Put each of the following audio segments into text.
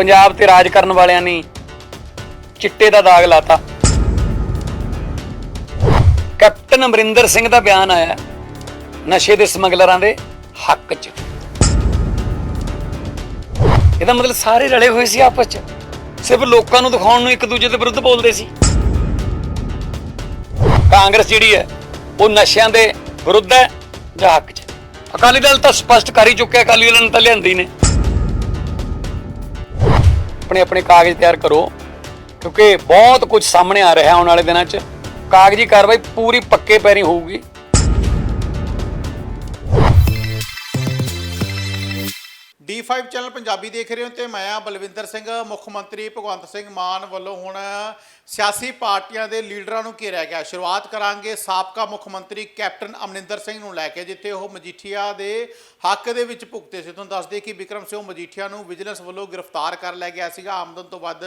ਪੰਜਾਬ ਤੇ ਰਾਜ ਕਰਨ ਵਾਲਿਆਂ ਨੇ ਚਿੱਟੇ ਦਾ ਦਾਗ ਲਾਤਾ। ਕੈਪਟਨ ਅਮਰਿੰਦਰ ਸਿੰਘ ਦਾ ਬਿਆਨ ਆਇਆ ਨਸ਼ੇ ਦੇ ਸਮਗਲਰਾਂ ਦੇ ਹੱਕ 'ਚ। ਇਹਦਾ ਮਤਲਬ ਸਾਰੇ ਰਲੇ ਹੋਏ ਸੀ ਆਪਸ 'ਚ। ਸਿਰਫ ਲੋਕਾਂ ਨੂੰ ਦਿਖਾਉਣ ਨੂੰ ਇੱਕ ਦੂਜੇ ਦੇ ਵਿਰੁੱਧ ਬੋਲਦੇ ਸੀ। ਕਾਂਗਰਸ ਜਿਹੜੀ ਹੈ, ਉਹ ਨਸ਼ਿਆਂ ਦੇ ਵਿਰੁੱਧ ਹੈ ਜਾਂ ਹੱਕ 'ਚ। ਅਕਾਲੀ ਦਲ ਤਾਂ ਸਪਸ਼ਟ ਕਰ ਹੀ ਚੁੱਕਿਆ, ਅਕਾਲੀ ਦਲ ਨੇ ਤਾਂ ਲਿਆਂਦੀ ਨੇ। ਆਪਣੇ ਆਪਣੇ ਕਾਗਜ਼ ਤਿਆਰ ਕਰੋ, ਕਿਉਂਕਿ ਬਹੁਤ ਕੁਝ ਸਾਹਮਣੇ ਆ ਰਿਹਾ ਆਉਣ ਵਾਲੇ ਦਿਨਾਂ 'ਚ। ਕਾਗਜ਼ੀ ਕਾਰਵਾਈ ਪੂਰੀ ਪੱਕੇ ਪੈਰੀ ਹੋਊਗੀ। D5 ਚੈਨਲ ਪੰਜਾਬੀ ਦੇਖ ਰਹੇ ਹੋ ਤੇ ਮੈਂ ਆ ਬਲਵਿੰਦਰ ਸਿੰਘ, ਮੁੱਖ ਮੰਤਰੀ ਭਗਵੰਤ ਸਿੰਘ ਮਾਨ ਵੱਲੋਂ ਹੁਣ ਸਿਆਸੀ ਪਾਰਟੀਆਂ ਦੇ ਲੀਡਰਾਂ ਨੂੰ ਘੇਰਿਆ ਗਿਆ? ਸ਼ੁਰੂਆਤ ਕਰਾਂਗੇ ਸਾਬਕਾ ਮੁੱਖ ਮੰਤਰੀ ਕੈਪਟਨ ਅਮਰਿੰਦਰ ਸਿੰਘ ਨੂੰ ਲੈ ਕੇ, ਜਿੱਥੇ ਉਹ ਮਜੀਠੀਆ ਦੇ ਹੱਕ ਦੇ ਵਿੱਚ ਭੁਗਤੇ ਸੀ। ਤੁਹਾਨੂੰ ਦੱਸ ਕਿ ਵਿਕਰਮ ਸਿੰਘ ਮਜੀਠੀਆ ਨੂੰ ਵਿਜੀਲੈਂਸ ਵੱਲੋਂ ਗ੍ਰਿਫਤਾਰ ਕਰ ਲਿਆ ਗਿਆ ਸੀਗਾ, ਆਮਦਨ ਤੋਂ ਵੱਧ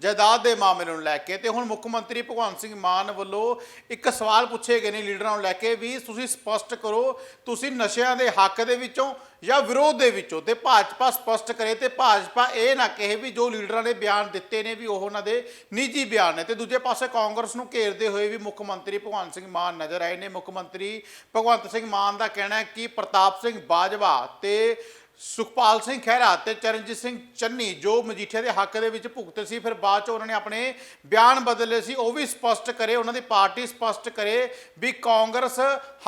ਜਾਇਦਾਦ ਦੇ ਮਾਮਲੇ ਨੂੰ ਲੈ ਕੇ। ਤੇ ਹੁਣ ਮੁੱਖ ਮੰਤਰੀ ਭਗਵੰਤ ਸਿੰਘ ਮਾਨ ਵੱਲੋਂ ਇੱਕ ਸਵਾਲ ਪੁੱਛੇ ਗਏ ਨੇ ਲੀਡਰਾਂ ਨੂੰ ਲੈ ਕੇ ਵੀ ਤੁਸੀਂ ਸਪਸ਼ਟ ਕਰੋ, ਤੁਸੀਂ ਨਸ਼ਿਆਂ ਦੇ ਹੱਕ ਦੇ ਵਿੱਚੋਂ ਜਾਂ ਵਿਰੋਧ ਦੇ ਵਿੱਚੋਂ? ਤੇ ਭਾਜਪਾ ਸਪਸ਼ਟ ਕਰੇ ਤੇ ਭਾਜਪਾ ਇਹ ਨਾ ਕਹੇ ਵੀ ਜੋ ਲੀਡਰਾਂ ਨੇ ਬਿਆਨ ਦਿੱਤੇ ਨੇ ਵੀ ਉਹ ਉਹਨਾਂ ਦੇ ਨਿੱਜੀ ਬਿਆਨ ਨੇ ਤੇ ਦੂਜੇ ਪਾਸੇ ਕਾਂਗਰਸ ਨੂੰ ਘੇਰਦੇ ਹੋਏ ਵੀ ਮੁੱਖ ਮੰਤਰੀ ਭਗਵੰਤ ਸਿੰਘ ਮਾਨ ਨਜ਼ਰ ਆਏ ਨੇ। ਮੁੱਖ ਮੰਤਰੀ ਭਗਵੰਤ ਸਿੰਘ ਮਾਨ ਦਾ ਕਹਿਣਾ ਹੈ ਕਿ ਪ੍ਰਤਾਪ ਸਿੰਘ ਬਾਜਵਾ ਤੇ ਸੁਖਪਾਲ ਸਿੰਘ ਖਹਿਰਾ ਤੇ ਚਰਨਜੀਤ ਸਿੰਘ ਚੰਨੀ ਜੋ ਮਜੀਠੀਆ ਦੇ ਹੱਕ ਦੇ ਵਿੱਚ ਭੁਗਤੇ ਸੀ, ਫਿਰ ਬਾਅਦ ਚ ਉਹਨਾਂ ਨੇ ਆਪਣੇ ਬਿਆਨ ਬਦਲੇ ਸੀ, ਉਹ ਵੀ ਸਪਸ਼ਟ ਕਰੇ, ਉਹਨਾਂ ਦੀ ਪਾਰਟੀ ਸਪਸ਼ਟ ਕਰੇ ਵੀ ਕਾਂਗਰਸ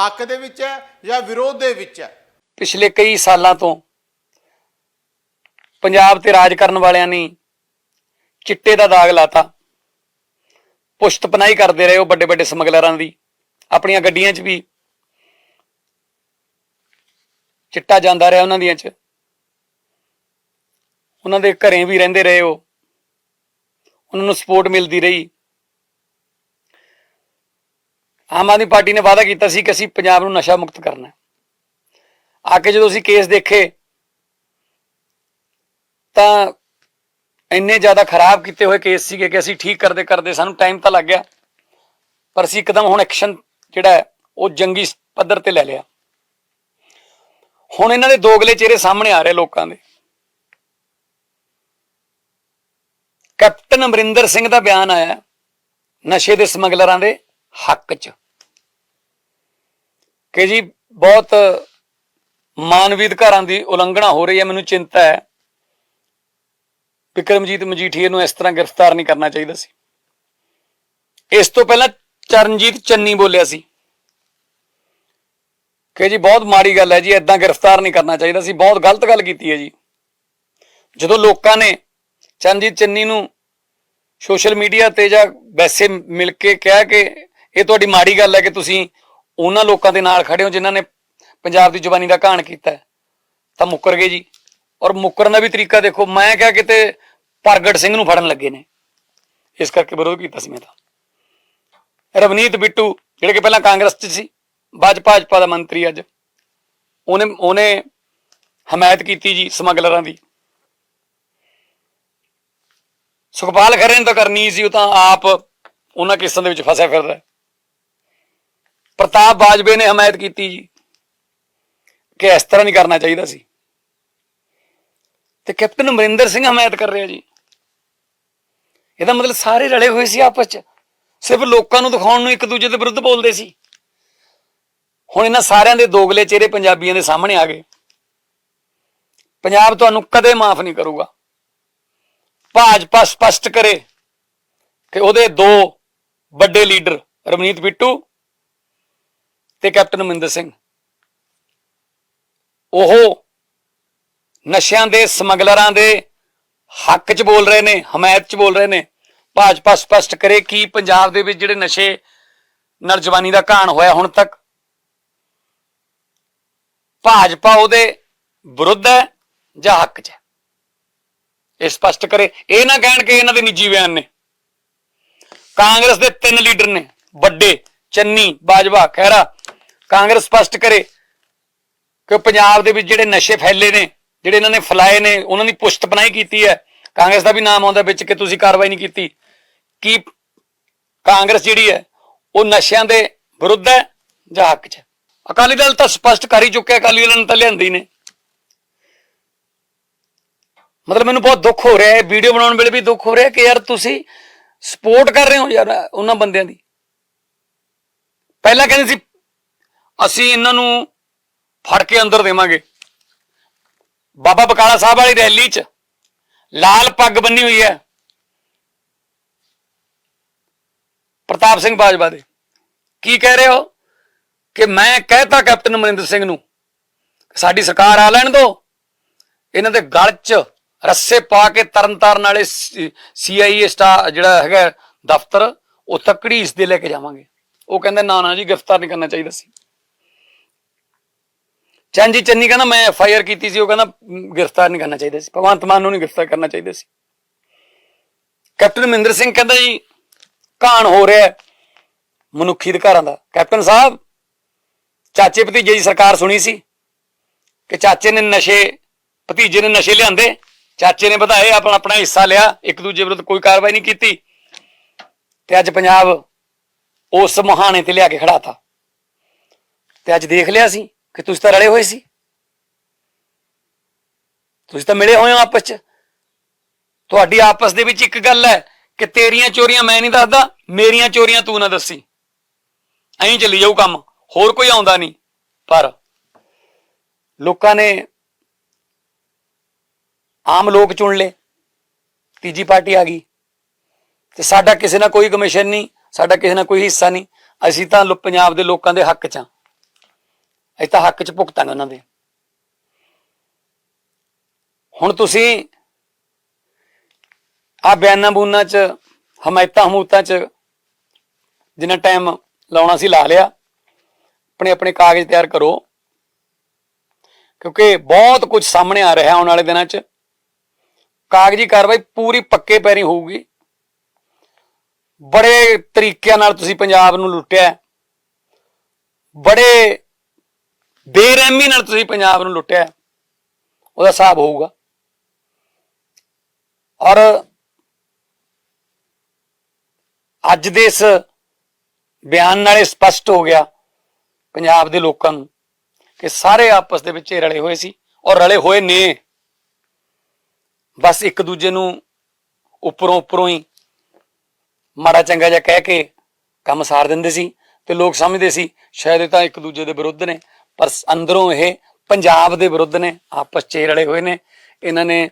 ਹੱਕ ਦੇ ਵਿੱਚ ਹੈ ਜਾਂ ਵਿਰੋਧ ਦੇ ਵਿੱਚ ਹੈ। ਪਿਛਲੇ ਕਈ ਸਾਲਾਂ ਤੋਂ ਪੰਜਾਬ ਤੇ ਰਾਜ ਕਰਨ ਵਾਲਿਆਂ ਨੇ ਚਿੱਟੇ ਦਾ ਦਾਗ ਲਾਤਾ। ਪੁਸ਼ਤ ਕਰਦੇ ਰਹੇ ਉਹ ਵੱਡੇ ਵੱਡੇ ਸਮਗਲਰਾਂ ਦੀ, ਆਪਣੀਆਂ ਗੱਡੀਆਂ 'ਚ ਵੀ। ਚਿੱਟਾ ਜਾਂਦਾ ਰਿਹਾ ਉਹਨਾਂ ਦੀਆਂ 'ਚ। ਉਹਨਾਂ ਦੇ ਘਰੇ ਵੀ ਰਹਿੰਦੇ ਰਹੇ ਉਹ। ਉਹਨਾਂ ਨੂੰ ਸਪੋਰਟ ਮਿਲਦੀ ਰਹੀ। ਆਮ ਆਦਮੀ ਪਾਰਟੀ ਨੇ ਵਾਅਦਾ ਕੀਤਾ ਸੀ ਕਿ ਅਸੀਂ ਪੰਜਾਬ ਨੂੰ ਨਸ਼ਾ ਮੁਕਤ ਕਰਨਾ ਹੈ। ਆ ਕੇ ਜਦੋਂ ਅਸੀਂ ਕੇਸ ਦੇਖੇ, ਤਾਂ ਇੰਨੇ ਜ਼ਿਆਦਾ ਖਰਾਬ ਕੀਤੇ ਹੋਏ ਕੇਸ ਸੀਗੇ ਕਿ ਅਸੀਂ ਠੀਕ ਕਰਦੇ ਕਰਦੇ ਸਾਨੂੰ ਟਾਈਮ ਤਾਂ ਲੱਗ ਗਿਆ। ਪਰ ਅਸੀਂ ਇੱਕਦਮ ਹੁਣ ਐਕਸ਼ਨ ਜਿਹੜਾ ਹੈ, ਉਹ ਜੰਗੀ ਪੱਧਰ ਤੇ ਲੈ ਲਿਆ। ਹੁਣ ਇਹਨਾਂ ਦੇ ਦੋਗਲੇ ਚਿਹਰੇ ਸਾਹਮਣੇ ਆ ਰਹੇ ਲੋਕਾਂ ਦੇ। ਕੈਪਟਨ ਅਮਰਿੰਦਰ ਸਿੰਘ ਦਾ ਬਿਆਨ ਆਇਆ ਨਸ਼ੇ ਦੇ ਸਮਗਲਰਾਂ ਦੇ ਹੱਕ 'ਚ। ਕਿ ਜੀ, ਬਹੁਤ ਮਾਨਵੀ ਅਧਿਕਾਰਾਂ ਦੀ ਉਲੰਘਣਾ ਹੋ ਰਹੀ ਹੈ, ਮੈਨੂੰ ਚਿੰਤਾ ਹੈ। ਵਿਕਰਮਜੀਤ ਮਜੀਠੀਏ ਨੂੰ ਇਸ ਤਰ੍ਹਾਂ ਗ੍ਰਿਫਤਾਰ ਨਹੀਂ ਕਰਨਾ ਚਾਹੀਦਾ ਸੀ। ਇਸ ਤੋਂ ਪਹਿਲਾਂ ਚਰਨਜੀਤ ਚੰਨੀ ਬੋਲਿਆ ਸੀ ਕਿ ਜੀ ਬਹੁਤ ਮਾੜੀ ਗੱਲ ਹੈ ਜੀ ਇਦਾਂ ਗ੍ਰਿਫਤਾਰ ਨਹੀਂ ਕਰਨਾ ਚਾਹੀਦਾ ਸੀ, ਬਹੁਤ ਗਲਤ ਗੱਲ ਕੀਤੀ ਹੈ ਜੀ। ਜਦੋਂ ਲੋਕਾਂ ਨੇ ਚਰਨਜੀਤ ਚੰਨੀ ਨੂੰ ਸੋਸ਼ਲ ਮੀਡੀਆ ਤੇ ਜਾਂ ਵੈਸੇ ਮਿਲ ਕੇ ਕਿਹਾ ਕਿ ਇਹ ਤੁਹਾਡੀ ਮਾੜੀ ਗੱਲ ਹੈ ਕਿ ਤੁਸੀਂ ਉਹਨਾਂ ਲੋਕਾਂ ਦੇ ਨਾਲ ਖੜੇ ਹੋ ਜਿਨ੍ਹਾਂ ਨੇ ਪੰਜਾਬ ਦੀ ਜ਼ੁਬਾਨੀ ਦਾ ਘਾਣ ਕੀਤਾ ਤਾਂ ਮੁੱਕਰ ਗਏ ਜੀ। ਔਰ ਮੁੱਕਰਨ ਦਾ ਵੀ ਤਰੀਕਾ ਦੇਖੋ, ਮੈਂ ਕਿਹਾ ਕਿਤੇ ਪ੍ਰਗਟ ਸਿੰਘ ਨੂੰ ਫੜਨ ਲੱਗੇ ਨੇ। ਇਸ ਕਰਕੇ ਵਿਰੋਧ ਕੀਤਾ ਸੀ ਮੈਂ ਤਾਂ। ਰਵਨੀਤ ਬਿੱਟੂ, ਜਿਹੜੇ ਕਿ ਪਹਿਲਾਂ ਕਾਂਗਰਸ 'ਚ ਸੀ ਬਾਜ ਭਾਜਪਾ ਦਾ ਮੰਤਰੀ ਅੱਜ, ਉਹਨੇ ਉਹਨੇ ਹਮਾਇਤ ਕੀਤੀ ਜੀ ਸਮਗਲਰਾਂ ਦੀ। ਸੁਖਪਾਲ ਖਰੇ ਨੇ ਤਾਂ ਕਰਨੀ ਸੀ, ਉਹ ਤਾਂ ਆਪ ਉਹਨਾਂ ਕੇਸਾਂ ਦੇ ਵਿੱਚ ਫਸਿਆ ਫਿਰਦਾ। ਪ੍ਰਤਾਪ ਬਾਜਵੇ ਨੇ ਹਮਾਇਤ ਕੀਤੀ ਜੀ, ਕਿ ਇਸ ਤਰ੍ਹਾਂ ਨਹੀਂ ਕਰਨਾ ਚਾਹੀਦਾ ਸੀ। ਤੇ ਕੈਪਟਨ ਅਮਰਿੰਦਰ ਸਿੰਘ ਹਮਾਇਤ ਕਰ ਰਿਹਾ ਜੀ। ਇਹਦਾ ਮਤਲਬ ਸਾਰੇ ਰਲੇ ਹੋਏ ਸੀ ਆਪਸ ਚ। ਸਿਰਫ ਲੋਕਾਂ ਨੂੰ ਦਿਖਾਉਣ ਨੂੰ ਇੱਕ ਦੂਜੇ ਦੇ ਵਿਰੁੱਧ ਬੋਲਦੇ ਸੀ। ਹੁਣ ਇਹਨਾਂ ਸਾਰਿਆਂ ਦੇ ਦੋਗਲੇ ਚਿਹਰੇ ਪੰਜਾਬੀਆਂ ਦੇ ਸਾਹਮਣੇ ਆ ਗਏ। ਪੰਜਾਬ ਤੁਹਾਨੂੰ ਕਦੇ ਮਾਫ ਨਹੀਂ ਕਰੂਗਾ। ਭਾਜਪਾ ਸਪਸ਼ਟ ਕਰੇ ਕਿ ਉਹਦੇ ਦੋ ਵੱਡੇ ਲੀਡਰ ਰਮਨੀਤ ਬਿੱਟੂ ਤੇ ਕੈਪਟਨ ਅਮਰਿੰਦਰ ਸਿੰਘ। ਉਹ ਨਸ਼ਿਆਂ ਦੇ ਸਮਗਲਰਾਂ ਦੇ ਹੱਕ 'ਚ ਬੋਲ ਰਹੇ ਨੇ, ਹਮਾਇਤ 'ਚ ਬੋਲ ਰਹੇ ਨੇ। ਭਾਜਪਾ ਸਪਸ਼ਟ ਕਰੇ ਕਿ ਪੰਜਾਬ ਦੇ ਵਿੱਚ ਜਿਹੜੇ ਨਸ਼ੇ ਨਾਲ ਜਵਾਨੀ ਦਾ ਘਾਣ ਹੋਇਆ ਹੁਣ ਤੱਕ, ਭਾਜਪਾ ਉਹਦੇ ਵਿਰੁੱਧ ਹੈ ਜਾਂ ਹੱਕ 'ਚ ਹੈ? ਇਹ ਸਪਸ਼ਟ ਕਰੇ। ਇਹ ਨਾ ਕਹਿਣ ਕਿ ਇਹਨਾਂ ਦੇ ਨਿੱਜੀ ਬਿਆਨ ਨੇ। ਕਾਂਗਰਸ ਦੇ ਤਿੰਨ ਲੀਡਰ ਨੇ, ਵੱਡੇ, ਚੰਨੀ, ਬਾਜਵਾ, ਖਹਿਰਾ। ਕਾਂਗਰਸ ਸਪਸ਼ਟ ਕਰੇ ਕਿ ਪੰਜਾਬ ਦੇ ਵਿੱਚ ਜਿਹੜੇ ਨਸ਼ੇ ਫੈਲੇ ਨੇ ਜਿਹੜੇ ਇਹਨਾਂ ਨੇ ਫਲਾਏ ਨੇ, ਉਹਨਾਂ ਦੀ ਪੁਸ਼ਤ ਬਣਾਈ ਕੀਤੀ ਹੈ। ਕਾਂਗਰਸ ਦਾ ਵੀ ਨਾਮ ਆਉਂਦਾ ਵਿੱਚ ਕਿ ਤੁਸੀਂ ਕਾਰਵਾਈ ਨਹੀਂ ਕੀਤੀ। ਕੀ ਕਾਂਗਰਸ ਜਿਹੜੀ ਹੈ, ਉਹ ਨਸ਼ਿਆਂ ਦੇ ਵਿਰੁੱਧ ਹੈ ਜਾਂ ਹੱਕ 'ਚ? ਹੈ? ਅਕਾਲੀ ਦਲ ਤਾਂ ਸਪਸ਼ਟ ਕਰ ਹੀ ਚੁੱਕਿਆ, ਅਕਾਲੀ ਦਲ ਨੂੰ ਤਾਂ ਲਿਆਂਦੀ ਨੇ। ਮਤਲਬ ਮੈਨੂੰ ਬਹੁਤ ਦੁੱਖ ਹੋ ਰਿਹਾ ਹੈ, ਵੀਡੀਓ ਬਣਾਉਣ ਵੇਲੇ ਵੀ ਦੁੱਖ ਹੋ ਰਿਹਾ ਕਿ ਯਾਰ ਤੁਸੀਂ ਸਪੋਰਟ ਕਰ ਰਹੇ ਹੋ ਯਾਰ ਉਹਨਾਂ ਬੰਦਿਆਂ ਦੀ। ਪਹਿਲਾਂ ਕਹਿੰਦੇ ਸੀ, ਅਸੀਂ ਇਹਨਾਂ ਨੂੰ ਫੜ ਕੇ ਅੰਦਰ ਦੇਵਾਂਗੇ। ਬਾਬਾ ਬਕਾਲਾ ਸਾਹਿਬ ਵਾਲੀ ਰੈਲੀ 'ਚ ਲਾਲ ਪੱਗ ਬੰਨੀ ਹੋਈ ਹੈ। ਪ੍ਰਤਾਪ ਸਿੰਘ ਬਾਜਵਾ ਦੇ। ਕੀ ਕਹਿ ਰਹੇ ਹੋ? ਕਿ ਮੈਂ ਕਹਿਤਾ ਕੈਪਟਨ ਅਮਰਿੰਦਰ ਸਿੰਘ ਨੂੰ, ਸਾਡੀ ਸਰਕਾਰ ਆ ਲੈਣ ਦੋ। ਇਹਨਾਂ ਦੇ ਗਲ 'ਚ ਰੱਸੇ ਪਾ ਕੇ ਤਰਨ ਤਾਰਨ ਵਾਲੇ ਸੀਆਈਏ ਸਟਾ, ਜਿਹੜਾ ਹੈਗਾ ਦਫ਼ਤਰ, ਉਹ ਤੱਕੜੀ ਇਸ ਦੇ ਲੈ ਕੇ ਜਾਵਾਂਗੇ। ਉਹ ਕਹਿੰਦੇ, ਨਾ ਨਾ ਜੀ, ਗ੍ਰਿਫਤਾਰ ਨਹੀਂ ਕਰਨਾ ਚਾਹੀਦਾ ਸੀ। ਚੰਜੀ ਚੰਨੀ ਕਹਿੰਦਾ ਮੈਂ ਐਫ ਆਈ ਆਰ ਕੀਤੀ ਸੀ, ਉਹ ਕਹਿੰਦਾ ਗ੍ਰਿਫਤਾਰ ਨਹੀਂ ਕਰਨਾ ਚਾਹੀਦਾ ਸੀ, ਭਗਵੰਤ ਮਾਨ ਨੂੰ ਨਹੀਂ ਗ੍ਰਿਫਤਾਰ ਕਰਨਾ ਚਾਹੀਦਾ ਸੀ। ਕੈਪਟਨ ਮਹਿੰਦਰ ਸਿੰਘ ਕਹਿੰਦਾ ਜੀ, ਘਾਣ ਹੋ ਰਿਹਾ ਮਨੁੱਖੀ ਅਧਿਕਾਰਾਂ ਦਾ। ਕੈਪਟਨ ਸਾਹਿਬ, ਚਾਚੇ ਭਤੀਜੇ ਦੀ ਸਰਕਾਰ ਸੁਣੀ ਸੀ ਕਿ ਚਾਚੇ ਨੇ ਨਸ਼ੇ, ਭਤੀਜੇ ਨੇ ਨਸ਼ੇ ਲਿਆਂਦੇ, ਚਾਚੇ ਨੇ ਵਧਾਏ, ਆਪਣਾ ਆਪਣਾ ਹਿੱਸਾ ਲਿਆ, ਇੱਕ ਦੂਜੇ ਵਿਰੁੱਧ ਕੋਈ ਕਾਰਵਾਈ ਨਹੀਂ ਕੀਤੀ। ਤੇ ਅੱਜ ਪੰਜਾਬ ਉਸ ਮਹਾਨੇ ਤੇ ਲਿਆ ਕੇ ਖੜਾਤਾ। ਤੇ ਅੱਜ ਦੇਖ ਲਿਆ ਸੀ ਕਿ ਤੁਸੀਂ ਤਾਂ ਰਲੇ ਹੋਏ ਸੀ ਤੁਸੀਂ ਤਾਂ ਮਿਲੇ ਹੋਏ ਹੋ ਆਪਸ ਚ ਤੁਹਾਡੀ ਆਪਸ ਦੇ ਵਿੱਚ ਇੱਕ ਗੱਲ ਹੈ ਕਿ ਤੇਰੀਆਂ ਚੋਰੀਆਂ ਮੈਂ ਨਹੀਂ ਦੱਸਦਾ ਮੇਰੀਆਂ ਚੋਰੀਆਂ ਤੂੰ ਨਾ ਦੱਸੀ ਐਂ ਚੱਲੀ ਜਾਊ ਕੰਮ ਹੋਰ ਕੋਈ ਆਉਂਦਾ ਨਹੀਂ ਪਰ ਲੋਕਾਂ ਨੇ ਆਮ ਲੋਕ ਚੁਣ ਲਏ ਤੀਜੀ ਪਾਰਟੀ ਆ ਗਈ ਤੇ ਸਾਡਾ ਕਿਸੇ ਨਾਲ ਕੋਈ ਕਮਿਸ਼ਨ ਨਹੀਂ ਸਾਡਾ ਕਿਸੇ ਨਾਲ ਕੋਈ ਹਿੱਸਾ ਨਹੀਂ ਅਸੀਂ ਤਾਂ ਪੰਜਾਬ ਦੇ ਲੋਕਾਂ ਦੇ ਹੱਕ 'ਚ ਆ ਅਸੀਂ ਤਾਂ ਹੱਕ 'ਚ ਭੁਗਤਾਂਗੇ ਉਹਨਾਂ ਦੇ। ਹੁਣ ਤੁਸੀਂ ਆ ਬਿਆਨਾਂ ਬੂਨਾਂ 'ਚ, ਹਮਾਇਤਾਂ ਹਮੂਤਾਂ 'ਚ ਜਿੰਨਾ ਟਾਈਮ ਲਾਉਣਾ ਸੀ ਲਾ ਲਿਆ, ਆਪਣੇ ਆਪਣੇ ਕਾਗਜ਼ ਤਿਆਰ ਕਰੋ। ਕਿਉਂਕਿ ਬਹੁਤ ਕੁਝ ਸਾਹਮਣੇ ਆ ਰਿਹਾ ਆਉਣ ਵਾਲੇ ਦਿਨਾਂ 'ਚ। ਕਾਗਜ਼ੀ ਕਾਰਵਾਈ ਪੂਰੀ ਪੱਕੇ ਪੈਰੀ ਹੋਊਗੀ। ਬੜੇ ਤਰੀਕਿਆਂ ਨਾਲ ਤੁਸੀਂ ਪੰਜਾਬ ਨੂੰ ਲੁੱਟਿਆ। ਬੜੇ ਬੇਰਹਿਮੀ ਨਾਲ ਤੁਸੀਂ ਪੰਜਾਬ ਨੂੰ ਲੁੱਟਿਆ ਉਹਦਾ ਹਿਸਾਬ ਹੋਊਗਾ। ਔਰ ਅੱਜ ਦੇ ਇਸ ਬਿਆਨ ਨਾਲੇ ਸਪਸ਼ਟ ਹੋ ਗਿਆ ਪੰਜਾਬ ਦੇ ਲੋਕਾਂ ਨੂੰ ਕਿ ਸਾਰੇ ਆਪਸ ਦੇ ਵਿੱਚ ਹੀ ਰਲੇ ਹੋਏ ਸੀ ਔਰ ਰਲੇ ਹੋਏ ਨੇ। ਬਸ ਇੱਕ ਦੂਜੇ ਨੂੰ ਉੱਪਰੋਂ ਉੱਪਰੋਂ ਹੀ ਮਾੜਾ ਚੰਗਾ ਜਿਹਾ ਕਹਿ ਕੇ ਕੰਮ ਸਾਰ ਦਿੰਦੇ ਸੀ ਤੇ ਲੋਕ ਸਮਝਦੇ ਸੀ, ਸ਼ਾਇਦ ਇਹ ਤਾਂ ਇੱਕ ਦੂਜੇ ਦੇ ਵਿਰੁੱਧ ਨੇ। ਪਰ ਅੰਦਰੋਂ ਇਹ ਪੰਜਾਬ ਦੇ ਵਿਰੁੱਧ ਨੇ, ਆਪਸ 'ਚ ਰਲੇ ਹੋਏ ਨੇ। ਇਹਨਾਂ ਨੇ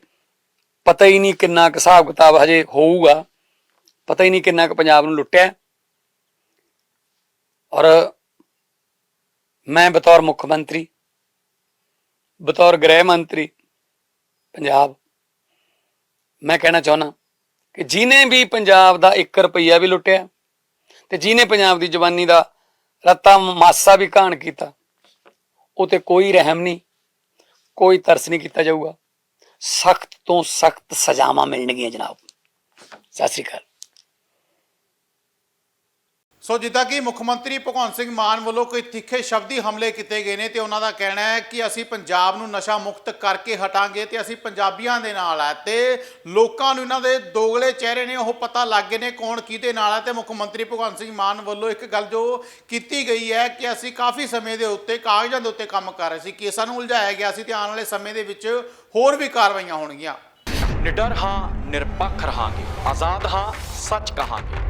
ਪਤਾ ਹੀ ਨਹੀਂ ਕਿੰਨਾ ਕੁ ਹਿਸਾਬ ਕਿਤਾਬ ਹਜੇ ਹੋਊਗਾ, ਪਤਾ ਹੀ ਨਹੀਂ ਕਿੰਨਾ ਕੁ ਪੰਜਾਬ ਨੂੰ ਲੁੱਟਿਆ। ਔਰ ਮੈਂ ਬਤੌਰ ਮੁੱਖ ਮੰਤਰੀ, ਬਤੌਰ ਗ੍ਰਹਿ ਮੰਤਰੀ ਪੰਜਾਬ, ਮੈਂ ਕਹਿਣਾ ਚਾਹੁੰਦਾ ਕਿ ਜਿਨੇ ਵੀ ਪੰਜਾਬ ਦਾ 1 ਰੁਪਈਆ ਵੀ ਲੁੱਟਿਆ ਤੇ ਜਿਨੇ ਪੰਜਾਬ ਦੀ ਜਵਾਨੀ ਦਾ ਰੱਤਾ ਮਾਸਾ ਵੀ ਘਾਣ ਕੀਤਾ ਉਹ ਤੇ ਕੋਈ ਰਹਿਮ ਨਹੀਂ, ਕੋਈ ਤਰਸ ਨਹੀਂ ਕੀਤਾ ਜਾਊਗਾ। ਸਖਤ ਤੋਂ ਸਖਤ ਸਜ਼ਾਵਾਂ ਮਿਲਣਗੀਆਂ ਜਨਾਬ। ਸਤਿ ਸ੍ਰੀ ਅਕਾਲ। ਸੋ ਜਿੱਦਾਂ ਕਿ ਮੁੱਖ ਮੰਤਰੀ ਭਗਵੰਤ ਸਿੰਘ ਮਾਨ ਵੱਲੋਂ ਕੋਈ ਤਿੱਖੇ ਸ਼ਬਦੀ ਹਮਲੇ ਕੀਤੇ ਗਏ ਨੇ ਤੇ ਉਹਨਾਂ ਦਾ ਕਹਿਣਾ ਹੈ ਕਿ ਅਸੀਂ ਪੰਜਾਬ ਨੂੰ ਨਸ਼ਾ ਮੁਕਤ ਕਰਕੇ ਹਟਾਂਗੇ ਤੇ ਅਸੀਂ ਪੰਜਾਬੀਆਂ ਦੇ ਨਾਲ ਹੈ ਤੇ ਲੋਕਾਂ ਨੂੰ ਇਹਨਾਂ ਦੇ ਦੋਗਲੇ ਚਿਹਰੇ ਨੇ ਉਹ ਪਤਾ ਲੱਗ ਗਏ ਨੇ ਕੌਣ ਕਿਹਦੇ ਨਾਲ ਹੈ ਤੇ ਮੁੱਖ ਮੰਤਰੀ ਭਗਵੰਤ ਸਿੰਘ ਮਾਨ ਵੱਲੋਂ ਇੱਕ ਗੱਲ ਜੋ ਕੀਤੀ ਗਈ ਹੈ ਕਿ ਅਸੀਂ ਕਾਫੀ ਸਮੇਂ ਦੇ ਉੱਤੇ ਕਾਗਜ਼ਾਂ ਦੇ ਉੱਤੇ ਕੰਮ ਕਰ ਰਹੇ ਸੀ, ਕੇਸਾਂ ਨੂੰ ਉਲਝਾਇਆ ਗਿਆ ਸੀ ਤੇ ਆਉਣ ਵਾਲੇ ਸਮੇਂ ਦੇ ਵਿੱਚ ਹੋਰ ਵੀ ਕਾਰਵਾਈਆਂ ਹੋਣਗੀਆਂ। ਨਿਡਰ ਹਾਂ, ਨਿਰਪੱਖ ਰਹਾਂਗੇ। ਆਜ਼ਾਦ ਹਾਂ, ਸੱਚ ਕਹਾਂਗੇ।